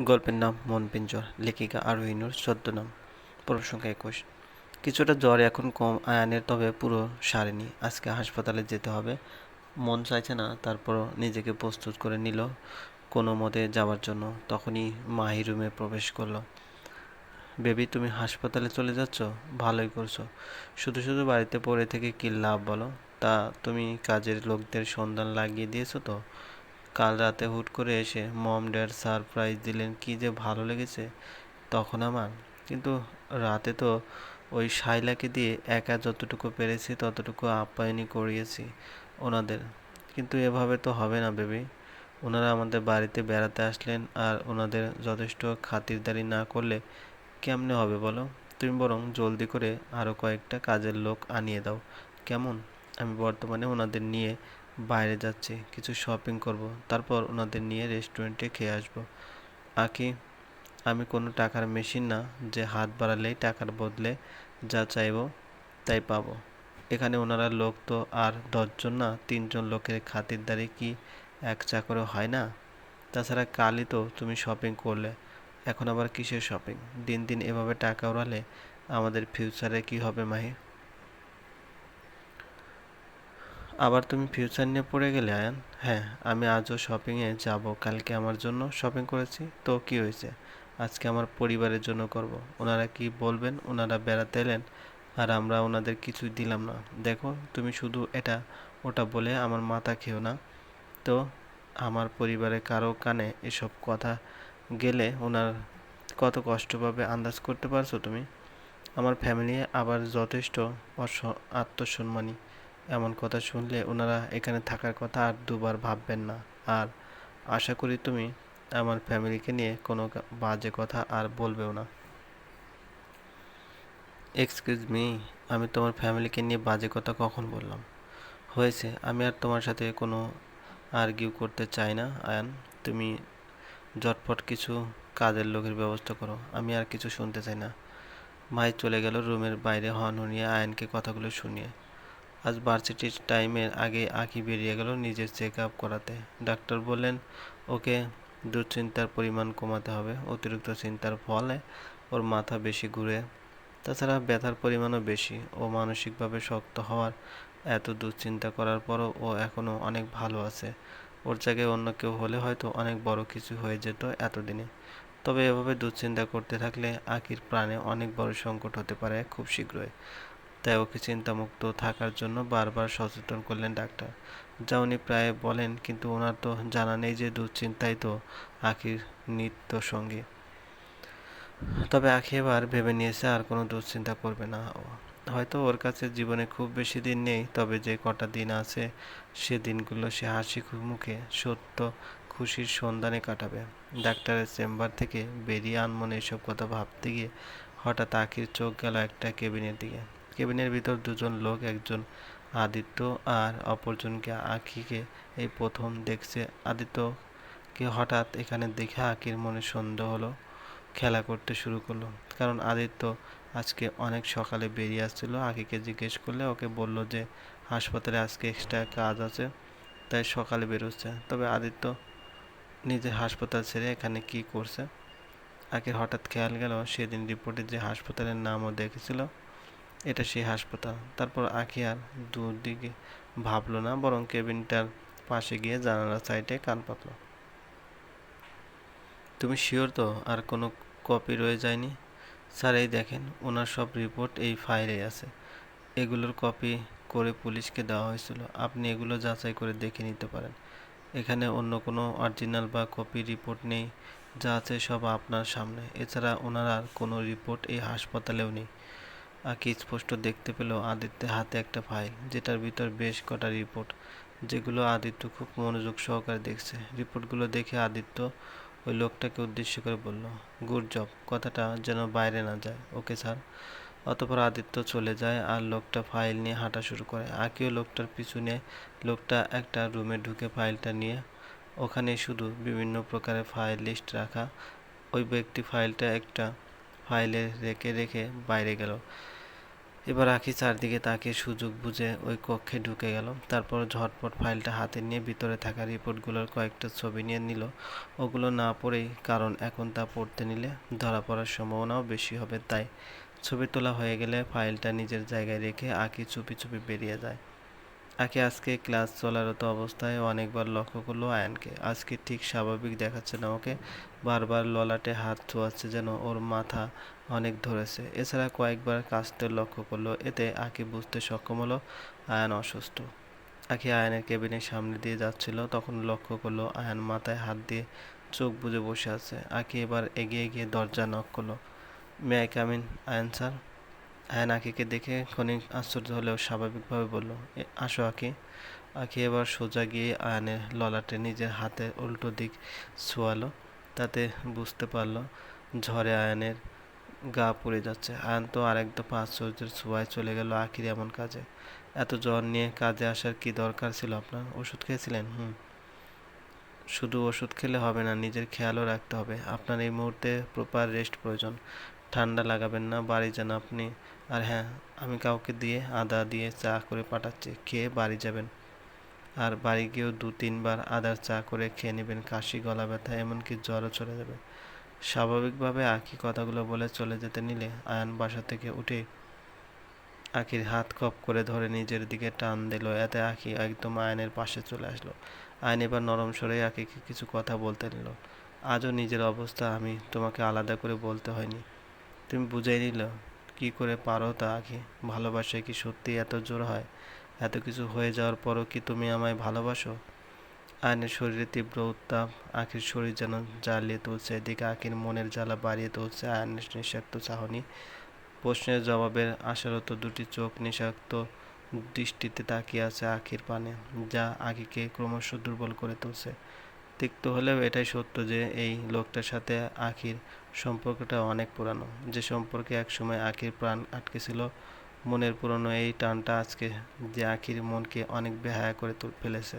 গল্পের নাম মন পিঞ্জর লেখিকা আরোহিনুর চোদ্দ নাম সংখ্যা একুশ। কিছুটা জ্বর এখন কম, আয়ানের তবে পুরো সারেনি। আজকে হাসপাতালে যেতে হবে। মন চাইছে না, তারপরও নিজেকে প্রস্তুত করে নিল কোনো মতে যাওয়ার জন্য। তখনই মাহি রুমে প্রবেশ করল। বেবি, তুমি হাসপাতালে চলে যাচ্ছ? ভালোই করছ। শুধু শুধু বাড়িতে পড়ে থেকে কী লাভ বলো? তা তুমি কাজের লোকদের সন্ধান লাগিয়ে দিয়েছ তো? কাল রাতে হুট করে এসে মম ড্যাড সারপ্রাইজ দিলেন, কি যে ভালো লেগেছে। তখন আমার। কিন্তু রাতে তো ওই শাইলাকে দিয়ে একা যতটুকু পেরেছি, ততটুকু আপ্যায়নই করিয়েছি ওনাদের। কিন্তু এভাবে তো হবে না, বেবি। ওনারা আমাদের বাড়িতে বেড়াতে আসলেন আর ওনাদের যথেষ্ট খাতিরদারি না করলে কেমনে হবে বলো? তুমি বরং জলদি করে আরও কয়েকটা কাজের লোক আনিয়ে দাও। কেমন? আমি বর্তমানে ওনাদের নিয়ে বাইরে যাচ্ছি, কিছু শপিং করব। তারপর ওনাদের নিয়ে রেস্টুরেন্টে খেয়ে আসব। আকি, আমি কোনো টাকার মেশিন না যে হাত বাড়ালেই টাকার বদলে যা চাইব তাই পাবো। এখানে ওনারা লোক তো আর দশজন না, তিনজন লোকের খাতিরদারি কি এক চাকরে হয় না? তাছাড়া কালই তো তুমি শপিং করলে, এখন আবার কিসের শপিং দিন দিন এভাবে টাকা ওড়ালে আমাদের ফিউচারে কি হবে মাহি? আবার তুমি ফিউচার নিয়ে পড়ে গেলে, আয়ান? হ্যাঁ আমি আজও শপিংয়ে যাব, কালকে আমার জন্য শপিং করেছি। তো কি হয়েছে? আজকে আমার পরিবারের জন্য করব। ওনারা কি বলবেন? ওনারা বেড়াতে এলেন, আর আমরা ওনাদের কিছুই দিলাম না। দেখো, তুমি শুধু এটা, ওটা বলে আমার মাথা খেও না। তো আমার পরিবারে কারও কানে এসব কথা গেলে ওনার কত কষ্ট পাবে, আন্দাজ করতে পারছ তুমি? আমার ফ্যামিলি আবার যথেষ্ট আত্মসম্মানী। এমন কথা শুনলে ওনারা এখানে থাকার কথা আর দুবার ভাববেন না। আর আশা করি তুমি আমার ফ্যামিলিকে নিয়ে কোনো বাজে কথা আর বলবেও না। এক্সকিউজ মি আমি তোমার ফ্যামিলিকে নিয়ে বাজে কথা কখন বললাম? হয়েছে, আমি আর তোমার সাথে কোনো আর্গিউ করতে চাই না, আয়ান। তুমি ঝটপট কিছু কাজের লোকের ব্যবস্থা করো, আমি আর কিছু শুনতে চাই না। মাই চলে গেল রুমের বাইরে হর্ন হনিয়ে আয়নকে কথাগুলো শুনিয়ে। আজ ভার্সিটির টাইমের আগে আঁকি বেরিয়ে গেল নিজের চেক আপ করাতে। ডাক্তার বললেন, ওকে দুশ্চিন্তার পরিমাণ কমাতে হবে, অতিরিক্ত চিন্তার ফলে ওর মাথা বেশি ঘুরে। তাছাড়া ব্যথার পরিমাণও বেশি। ও মানসিকভাবে শক্ত হওয়ার এত দুশ্চিন্তা করার পরও ও এখনও অনেক ভালো আছে। ওর জায়গায় অন্য কেউ হলে হয়তো অনেক বড় কিছু হয়ে যেত এতদিনে। তবে এভাবে দুশ্চিন্তা করতে থাকলে আকির প্রাণে অনেক বড় সংকট হতে পারে খুব শীঘ্রই। তাই ওকে চিন্তামুক্ত থাকার জন্য বারবার সচেতন করলেন ডাক্তার। যা উনি প্রায় বলেন, কিন্তু ওনার তো জানা নেই যে দুশ্চিন্তাই তো আখির নিত্য সঙ্গী। তবে আখি এবার ভেবে নিয়েছে আর কোনো দুশ্চিন্তা করবে না। হয়তো ওর কাছে জীবনে খুব বেশি দিন নেই, তবে যে কটা দিন আছে সে দিনগুলো সে হাসি মুখে, সত্য খুশির সন্ধানে কাটাবে। ডাক্তারের চেম্বার থেকে বেরিয়ে আনমনে এসব কথা ভাবতে গিয়ে হঠাৎ আখির চোখ গেল একটা কেবিনের দিকে। কেবিনের ভিতর দুজন লোক, একজন আদিত্য আর অপরজনকে আঁকিকে এই প্রথম দেখছে। আদিত্যকে হঠাৎ এখানে দেখে আঁকির মনে সন্দেহ হলো, খেলা করতে শুরু করল। কারণ আদিত্য আজকে অনেক সকালে বেরিয়ে আসছিল। আঁকিকে জিজ্ঞেস করলে ওকে বলল যে, হাসপাতালে আজকে এক্সট্রা কাজ আছে, তাই সকালে বেরোচ্ছে। তবে আদিত্য নিজের হাসপাতাল ছেড়ে এখানে কি করছে? আগে হঠাৎ খেয়াল গেল, সেদিন রিপোর্টে যে হাসপাতালের নামও দেখেছিল এটা সেই হাসপাতাল। তারপর আখি আর দুদিকে ভাবলো না, বরং কেবিনটার পাশে গিয়ে জানালার সাইডে কান পাতল। তুমি শিওর তো? আর কোনো কপি রয়ে যায়নি? স্যার, এই দেখেন, ওনার সব রিপোর্ট এই ফাইলে আছে। এগুলোর কপি করে পুলিশকে দেওয়া হয়েছিল। আপনি এগুলো যাচাই করে দেখে নিতে পারেন। এখানে অন্য কোনো অরিজিনাল বা কপি রিপোর্ট নেই। যা আছে সব আপনার সামনে। এছাড়া ওনার আর কোনো রিপোর্ট এই হাসপাতালেও নেই। আকি স্পষ্ট দেখতে পেল আদিত্যের হাতে একটা ফাইল, যেটার ভিতর বেশ কটা রিপোর্ট যেগুলো আদিত্য খুব মনোযোগ সহকারে দেখছে। রিপোর্টগুলো দেখে আদিত্য ওই লোকটাকে উদ্দেশ্য করে বলল, গুড জব কথাটা যেন বাইরে না যায়। Okay sir? অতপর আদিত্য চলে যায় আর লোকটা ফাইল নিয়ে হাঁটা শুরু করে। আকিও লোকটার পিছু নিয়ে লোকটা একটা রুমে ঢুকে ফাইলটা নিয়ে ওখানে শুধু বিভিন্ন প্রকারের ফাইল লিস্ট রাখা। ওই ব্যক্তি ফাইলটা একটা ফাইলে রেখে রেখে বাইরে গেল। এবার আখি চারদিকে তাকে সুযোগ বুঝে ওই কক্ষে ঢুকে গেল। তারপর ঝটপট ফাইলটা হাতে নিয়ে ভিতরে থাকা রিপোর্টগুলোর কয়েকটা ছবি নিয়ে নিল। ওগুলো না পড়েই, কারণ এখন তা পড়তে নিলে ধরা পড়ার সম্ভাবনাও বেশি হবে, তাই ছবি তোলা হয়ে গেলে ফাইলটা নিজের জায়গায় রেখে আঁকি চুপি চুপি বেরিয়ে যায়। আঁকি আজকে ক্লাস চলারত অবস্থায় অনেকবার লক্ষ্য করল আয়ানকে। আজকে ঠিক স্বাভাবিক দেখাচ্ছে না ওকে। বারবার ললাটে হাত ছোঁয়াচ্ছে যেন ওর মাথা অনেক ধরেছে। এছাড়া কয়েকবার কাস্তে লক্ষ্য করল। এতে আঁকি বুঝতে সক্ষম হলো আয়ান অসুস্থ। আঁকি আয়ানের কেবিনের সামনে দিয়ে যাচ্ছিল। তখন লক্ষ্য করল আয়ান মাথায় হাত দিয়ে চোখ বুজে বসে আছে। আঁকি এবার এগিয়ে গিয়ে দরজা নক করল। May I come in Ayan sir Ayan আঁকিকে দেখে ক্ষণিক আশ্চর্য হলেও স্বাভাবিকভাবে বলল আসো আঁকি। আঁকি এবার সোজা গিয়ে আয়নের ললাটে নিজের হাতের উল্টো দিক ছোয়ালো, তাতে বুঝতে পারল ঝড়ে আয়নের গা পুড়ে যাচ্ছে। আয়ন তো আরেক দফা আশ্চর্যের ছোঁয়ায় চলে গেল আখির এমন কাজে। এত জ্বর নিয়ে কাজে আসার কি দরকার ছিল আপনার? ওষুধ খেয়েছিলেন? হুম। শুধু ওষুধ খেলে হবে না, নিজের খেয়ালও রাখতে হবে। আপনার এই মুহূর্তে প্রপার রেস্ট প্রয়োজন। ঠান্ডা লাগাবেন না, বাড়ি যান আপনি। আর হ্যাঁ আমি কাউকে দিয়ে আদা দিয়ে চা করে পাঠাচ্ছি, খেয়ে বাড়ি যাবেন। আর বাড়ি গিয়েও দু, তিনবার আদার চা করে খেয়ে নেবেন, কাশি, গলা ব্যথা, এমনকি জ্বরও চলে যাবে। স্বাভাবিকভাবে আঁকি কথাগুলো বলে চলে যেতে নিলে আয়ান বাসা থেকে উঠে আখির হাত খপ করে ধরে নিজের দিকে টান দিল। এতে আখি একদম আয়নের পাশে চলে আসলো। আয়ন এবার নরম সরে আখিকে কিছু কথা বলতে নিল। আজও নিজের অবস্থা আমি তোমাকে আলাদা করে বলতে হয়নি। তুমি বুঝাই নিল কি করে পারো তা আঁকি ভালোবাসায় কি সত্যি এত জোর হয়? এত কিছু হয়ে যাওয়ার পরও কি তুমি আমায় ভালোবাসো? আয়নের শরীরে তীব্র উত্তাপ, আখির শরীর যেন জ্বালিয়ে তুলছে, এদিকে আখির মনের জ্বালা বাড়িয়ে তুলছে আয়নের নিঃস্বার্থ চাহনি। প্রশ্নের জবাবের আশারত দুটি চোখ নিঃস্বার্থ দৃষ্টিতে তাকিয়ে আছে আখির পানে, যা আখিকে ক্রমশ দুর্বল করে তুলছে। তিক্ত হলেও এটাই সত্য যে এই লোকটার সাথে আখির সম্পর্কটা অনেক পুরানো। যে সম্পর্কে একসময় আখির প্রাণ আটকে মনের পুরনো এই টানটা আজকে যে আখির মনকে অনেক বেহায়া করে ফেলেছে।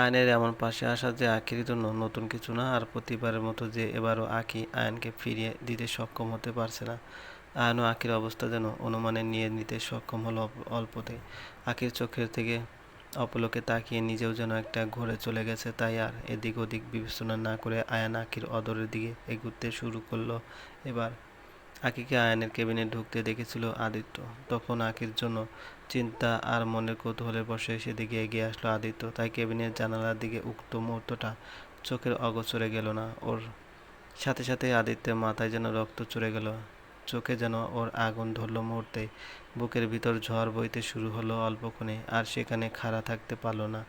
আয়নের এমন পাশে আসা যে আখির জন্য নতুন কিছু না, আর প্রতিবারের মতো যে এবারও আখি আয়নকে ফিরিয়ে দিতে সক্ষম হতে পারছে না। আয়ন ও আখির অবস্থা যেন অনুমানে নিয়ে নিতে সক্ষম হলো অল্পতে আখির চোখের থেকে অপলোকে তাকিয়ে নিজেও যেন একটা ঘুরে চলে গেছে, তাই আর এদিক ওদিক বিবেচনা না করে আয়ান আখির অদরের দিকে এগুতে শুরু করল। এবার আকিকে আয়নের কেবিনে ঢুকতে দেখেছিল আদিত্য। তখন আকির জন্য চিন্তা আর মনের কৌতূহলের বসে সেদিকে এগিয়ে আসলো আদিত্য। তাই কেবিনের জানালার দিকে উক্ত মুহূর্তটা চোখের অগোচরে গেল না। ওর সাথে সাথে আদিত্যের মাথায় যেন রক্ত চড়ে গেল। চোখে যেন ওর আগুন ধরল মুহূর্তে বুকের ভিতর ঝড় বইতে শুরু হলো অল্পক্ষণে, আর সেখানে খাড়া থাকতে পারল না।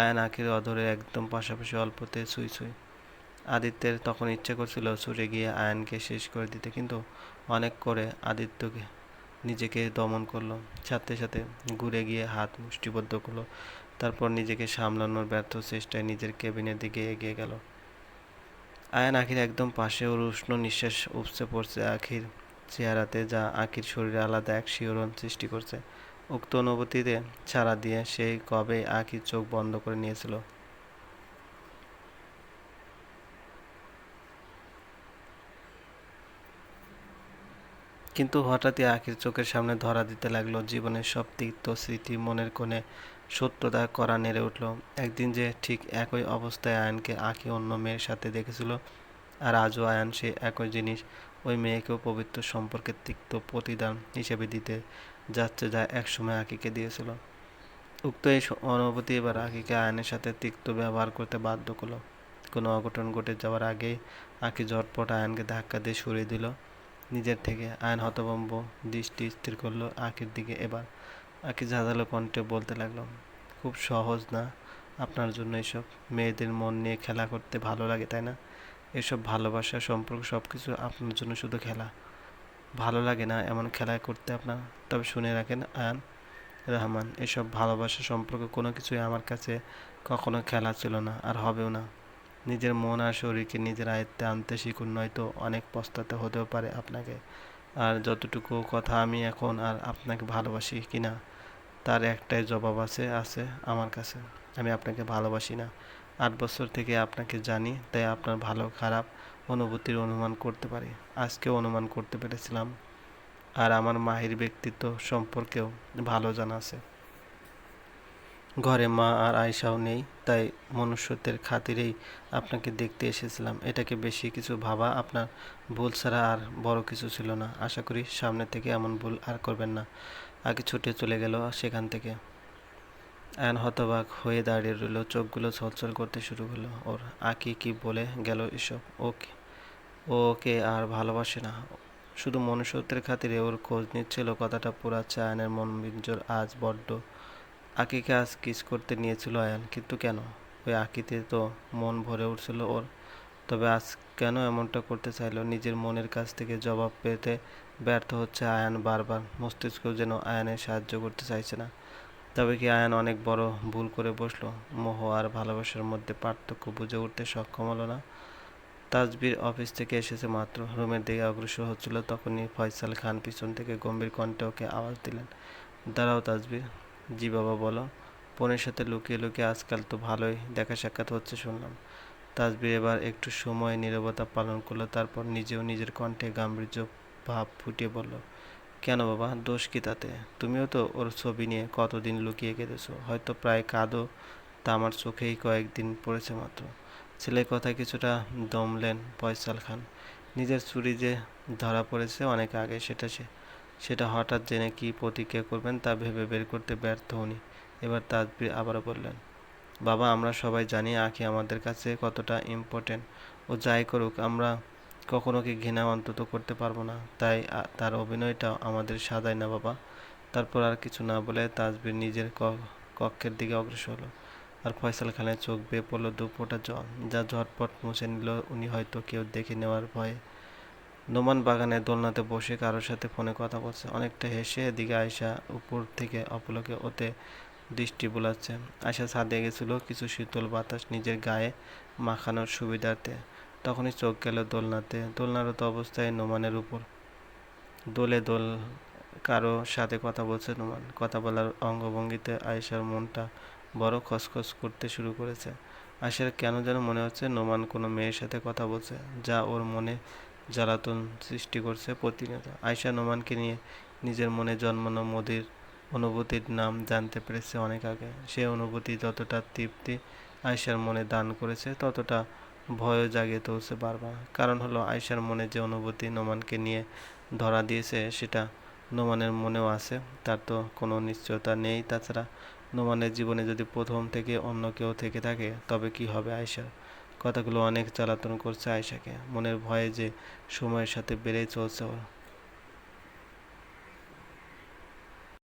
আয়ান আখির অধরে একদম পাশাপাশি অল্পতে ছুঁই ছুঁই। আদিত্যের তখন ইচ্ছে করছিল ছুটে গিয়ে আয়ানকে শেষ করে দিতে, কিন্তু অনেক করে আদিত্যকে নিজেকে দমন করল। সাথে সাথে ঘুরে গিয়ে হাত মুষ্টিবদ্ধ করল। তারপর নিজেকে সামলানোর ব্যর্থ চেষ্টায় নিজের কেবিনের দিকে এগিয়ে গেল। আয়ান আখির একদম পাশে ওর উষ্ণ নিঃশ্বাস উপচে পড়ছে আখির। চেহারাতে যা আখির শরীরে আলাদা এক শিহরণ সৃষ্টি করছে। উক্ত অনুভূতিতে ছাড়া দিয়ে সেই কবে আখির চোখ বন্ধ করে নিয়েছিল? কিন্তু হঠাৎই আখির চোখের সামনে ধরা দিতে লাগল, জীবনের সব তিক্ত স্মৃতি মনের কোণে সত্যতা করা নেড়ে উঠল। একদিন যে ঠিক একই অবস্থায় আয়নকে আঁকি অন্য মেয়ের সাথে দেখেছিল, আর আজও আয়ান সে একই জিনিস ওই মেয়েকেও পবিত্র সম্পর্কের তিক্ত প্রতিদান হিসেবে দিতে যাচ্ছে যা একসময় আঁকিকে দিয়েছিল। উক্ত এই অনুভূতি এবার আঁকিকে আয়নের সাথে তিক্ত ব্যবহার করতে বাধ্য করল। কোনো অঘটন ঘটে যাওয়ার আগেই আঁকি ঝটপট আয়নকে ধাক্কা দিয়ে সরিয়ে দিল। নিজের থেকে আয়ন হতভম্ব দৃষ্টি স্থির করল আঁকির দিকে এবার। আঁকি ঝাঁঝালো কণ্ঠে বলতে লাগল, খুব সহজ না, আপনার জন্য এসব। মেয়েদের মন নিয়ে খেলা করতে ভালো লাগে, তাই না? এসব ভালোবাসা, সম্পর্ক সব কিছু আপনার জন্য শুধু খেলা। ভালো লাগে না এমন খেলা করতে আপনার। তবে শুনে রাখেন, আয়ান রহমান, এসব ভালোবাসা, সম্পর্ক কোনো কিছুই আমার কাছে কখনো খেলা ছিল না আর হবেও না। নিজের মন আর শরীরকে নিজের আয়ত্তে আনতে শিখুন, নয়তো অনেক পস্তাতে হতেও পারে আপনাকে। আর যতটুকু কথা আমি এখন আর আপনাকে ভালোবাসি কিনা, তার একটাই জবাব আছে আছে আমার কাছে। আমি আপনাকে ভালোবাসি না। আট বছর থেকে আপনাকে জানি, তাই আপনার ভালো, খারাপ অনুভূতির অনুমান করতে পারি। আজকেও অনুমান করতে পেরেছিলাম। আর আমার মাহির ব্যক্তিত্ব সম্পর্কেও ভালো জানা আছে। ঘরে মা আর আয়সাও নেই, তাই মনুষ্যত্বের খাতিরেই আপনাকে দেখতে এসেছিলাম। এটাকে বেশি কিছু ভাবা আপনার ভুল ছাড়া আর বড় কিছু ছিল না। আশা করি সামনে থেকে এমন ভুল আর করবেন না। আগে ছুটে চলে গেল সেখান থেকে। আয়ন হতবাক হয়ে দাঁড়িয়ে রইল, চোখগুলো ছলছল করতে শুরু হলো ওর আঁকি কি বলে গেল এসব? ওকে ওকে আর ভালোবাসে না। শুধু মনুষ্যত্বের খাতিরে ওর খোঁজ নিচ্ছিল কথাটা পুরাচ্ছে আয়নের মন বিঞ্জর আজ বড্ড। আকিকে আজ কিস করতে নিয়েছিল আয়ান কিন্তু কেন? ওই আকিতে তো মন ভরে উঠছিল ওর। তবে আজ কেন এমনটা করতে চাইলো? নিজের মনের কাছ থেকে জবাব পেতে ব্যর্থ হচ্ছে আয়ান বারবার। মস্তিষ্ক যেন আয়ানের সাহায্য করতে চাইছে না। তবে কি আয়ান অনেক বড় ভুল করে বসল? মোহ আর ভালোবাসার মধ্যে পার্থক্য বুঝে উঠতে সক্ষম হলো না। তাজবির অফিস থেকে এসেছে মাত্র। রুমের দিকে অগ্রসর হচ্ছিল তখনই ফয়সাল খান পিছন থেকে গম্ভীর কণ্ঠে ওকে আওয়াজ দিলেন। দাঁড়াও তাজবির। জি বাবা, বলো। বোনের সাথে লুকিয়ে লুকিয়ে আজকাল তো ভালোই। দেখা সাক্ষাৎ হচ্ছে শুনলাম। তাজবির এবার একটু সময়, নীরবতা পালন করল, তারপর নিজেও নিজের কণ্ঠে গাম্ভীর্য ভাব ফুটিয়ে বলল কেন বাবা? দোষ কি তাতে? তুমিও তো ওর ছবি নিয়ে কতদিন লুকিয়ে কেঁদেছো? হয়তো প্রায় কাঁদো তা আমার চোখেই কয়েকদিন পড়েছে মাত্র। ছেলের কথায় কিছুটা দমলেন ফয়সাল খান। নিজের চুরি যে ধরা পড়েছে অনেক আগে সেটা সে সেটা হঠাৎ জেনে কী প্রতিক্রিয়া করবেন তা ভেবে বের করতে ব্যর্থ উনি। এবার তাজবির আবারও বললেন, বাবা, আমরা সবাই জানি আঁকি আমাদের কাছে কতটা ইম্পর্টেন্ট ও যাই করুক, আমরা কখনো কি ঘৃণা অন্তত করতে পারব না। তাই তার অভিনয়টা আমাদের সাজায় না বাবা। তারপর আর কিছু না বলে তাজবির নিজের কক্ষের দিকে অগ্রসর হলো। আর ফয়সাল খানের চোখ বেয়ে পড়ল দুপোটা জল, যা ঝটপট মুছে নিল। উনি হয়তো কেউ দেখে নেওয়ার ভয়ে নোমান বাগানে দোলনাতে বসে কারোর সাথে ফোনে কথা বলছে। অনেকটা হেসে এদিকে আয়সা উপর থেকে অপলকে ওতে দৃষ্টি বোলাচ্ছে। আয়সা ছাদে গেছিল কিছু শীতল বাতাস নিজের গায়ে মাখানোর সুবিধার্থে। তখনই চোখ গেল দোলনাতে। দোলনারত অবস্থায় নোমানের উপর। দোলে দোল, কারও সাথে কথা বলছে নোমান। কথা বলার অঙ্গভঙ্গিতে আয়েশার মনটা বড় খসখস করতে শুরু করেছে। আয়েশার কেন যেন মনে হচ্ছে নোমান কোনো মেয়ের সাথে কথা বলছে, যা ওর মনে জ্বালাতন সৃষ্টি করছে প্রতিনিয়ত। আয়সা নোমানকে নিয়ে নিজের মনে জন্মানো মোদির অনুভূতির নাম জানতে পেরেছে অনেক আগে। সে অনুভূতি যতটা তৃপ্তি আয়েশার মনে দান করেছে, ততটা ভয়ও জাগিয়ে তুলছে বারবার। কারণ হলো আয়সার মনে যে অনুভূতি নোমানকে নিয়ে ধরা দিয়েছে, সেটা নোমানের মনেও আছে। তার তো কোনো নিশ্চয়তা নেই। তাছাড়া নোমানের জীবনে যদি প্রথম থেকে অন্য কেউ থেকে থাকে, তবে কি হবে আয়সার কথাগুলো অনেক জ্বালাতন করছে আয়সাকে মনের ভয়ে যে সময়ের সাথে বেড়েই চলছে ওর।